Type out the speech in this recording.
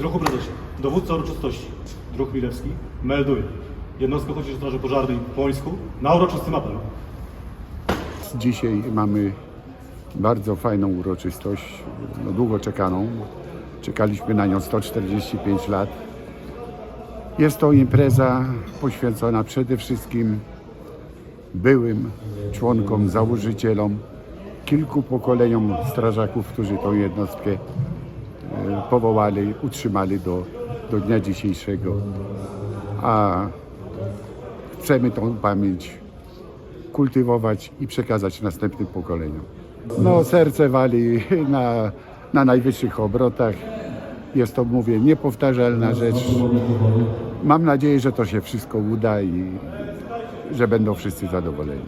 Druhu prezesie, dowódca uroczystości, druh Milewski, melduje. Jednostka Ochotniczej Straży Pożarnej w Płońsku na uroczystym apelu. Dzisiaj mamy bardzo fajną uroczystość, no długo czekaną. Czekaliśmy na nią 145 lat. Jest to impreza poświęcona przede wszystkim byłym członkom, założycielom, kilku pokoleniom strażaków, którzy tą jednostkę powołali, utrzymali do, do dnia dzisiejszego. A chcemy tą pamięć kultywować i przekazać następnym pokoleniom. No, serce wali na, na najwyższych obrotach. Jest to, mówię, niepowtarzalna rzecz. Mam nadzieję, że to się wszystko uda i że będą wszyscy zadowoleni.